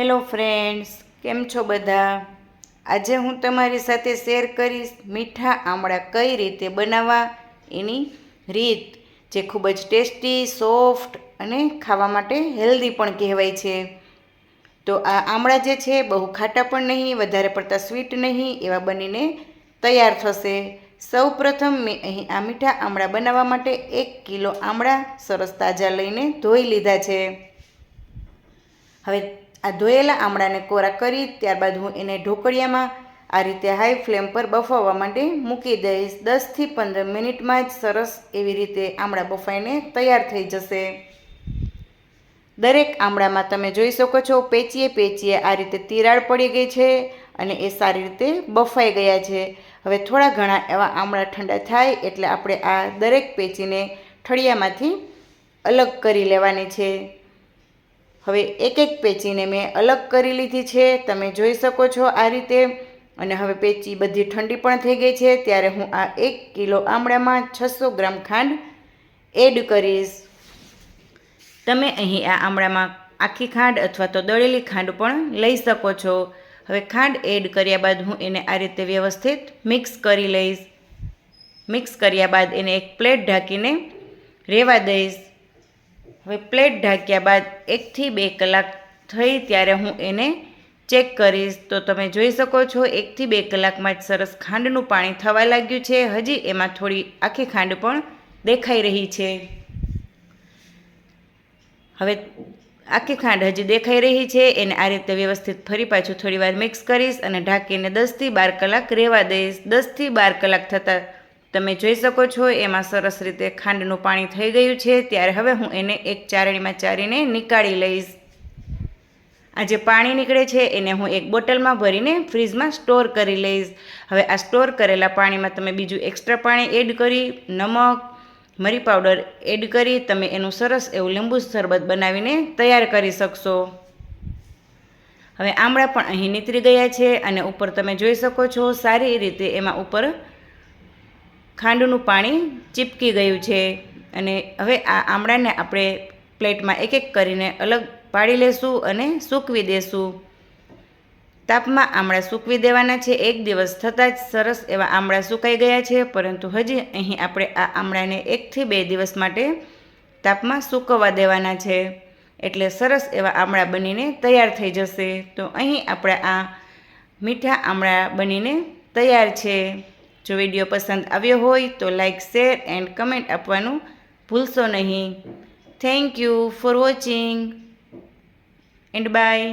Hello friends કેમ છો બધા? આજે હું તમારી સાથે શેર કરીશ મીઠા આમળા કઈ રીતે બનાવવા? એની રીત, જે ખૂબ જ ટેસ્ટી, સોફ્ટ અને ખાવા માટે હેલ્ધી પણ કહેવાય છે. તો આ આમળા જે છે, બહુ ખાટા પણ નહીં, વધારે પડતા સ્વીટ નહીં, એવા બનીને તૈયાર થશે. સૌ પ્રથમ મેં અહીં આ મીઠા આમળા બનાવવા માટે એક કિલો આમળા સરસ તાજા લઈને ધોઈ લીધા છે. હવે આ ધોયેલા આમળાને કોરા કરી ત્યારબાદ હું એને ઢોકળિયામાં આ રીતે હાઈ ફ્લેમ પર બફાવવા માટે મૂકી દઈશ. દસથી પંદર મિનિટમાં જ સરસ એવી રીતે આમળા બફાઈને તૈયાર થઈ જશે. દરેક આમળામાં તમે જોઈ શકો છો પેચીએ પેચીએ આ રીતે તિરાડ પડી ગઈ છે અને એ સારી રીતે બફાઈ ગયા છે. હવે થોડા ઘણા એવા આમળા ઠંડા થાય એટલે આપણે આ દરેક પેચીને ઠળિયામાંથી અલગ કરી લેવાની છે. હવે એક એક પેચીને મેં અલગ કરી લીધી છે. તમે જોઈ શકો છો આ રીતે. અને હવે પેચી બધી ઠંડી પણ થઈ ગઈ છે. ત્યારે હું આ એક કિલો આમળામાં છસો ગ્રામ ખાંડ એડ કરીશ. તમે અહીં આ આમળામાં આખી ખાંડ અથવા તો દળેલી ખાંડ પણ લઈ શકો છો. હવે ખાંડ એડ કર્યા બાદ હું એને આ રીતે વ્યવસ્થિત મિક્સ કરી લઈશ. મિક્સ કર્યા બાદ એને એક પ્લેટ ઢાંકીને રહેવા દઈશ. હવે પ્લેટ ઢાંક્યા બાદ એકથી બે કલાક થઈ ત્યારે હું એને ચેક કરીશ. તો તમે જોઈ શકો છો, એકથી બે કલાકમાં જ સરસ ખાંડનું પાણી થવા લાગ્યું છે. હજી એમાં થોડી આખી ખાંડ પણ દેખાઈ રહી છે. હવે આખી ખાંડ હજી દેખાઈ રહી છે. એને આ રીતે વ્યવસ્થિત ફરી પાછું થોડી વાર મિક્સ કરીશ અને ઢાંકીને દસથી બાર કલાક રહેવા દઈશ. દસથી બાર કલાક થતાં તમે જોઈ શકો છો, એમાં સરસ રીતે ખાંડનું પાણી થઈ ગયું છે. ત્યારે હવે હું એને એક ચારણીમાં ચારીને નીકાળી લઈશ. આ જે પાણી નીકળે છે, એને હું એક બોટલમાં ભરીને ફ્રીજમાં સ્ટોર કરી લઈશ. હવે આ સ્ટોર કરેલા પાણીમાં તમે બીજું એક્સ્ટ્રા પાણી એડ કરી, નમક, મરી પાવડર એડ કરી, તમે એનું સરસ એવું લીંબુ શરબત બનાવીને તૈયાર કરી શકશો. હવે આમળા પણ અહીં નીતરી ગયા છે અને ઉપર તમે જોઈ શકો છો, સારી રીતે એમાં ઉપર ખાંડનું પાણી ચીપકી ગયું છે અને હવે આ આમળાને આપણે પ્લેટમાં એક એક કરીને અલગ પાડી લેશું અને સૂકવી દેશું. તાપમાં આમળા સૂકવી દેવાના છે. એક દિવસ થતાં જ સરસ એવા આમળા સુકાઈ ગયા છે, પરંતુ હજી અહીં આપણે આ આમળાને એકથી બે દિવસ માટે તાપમાં સૂકવવા દેવાના છે. એટલે સરસ એવા આમળા બનીને તૈયાર થઈ જશે. તો અહીં આપણે આ મીઠા આમળા બનીને તૈયાર છે. જો વીડિયો પસંદ આવ્યો હોય તો લાઇક શેર એન્ડ કમેન્ટ આપવાનું ભૂલશો નહીં. Thank you for watching and bye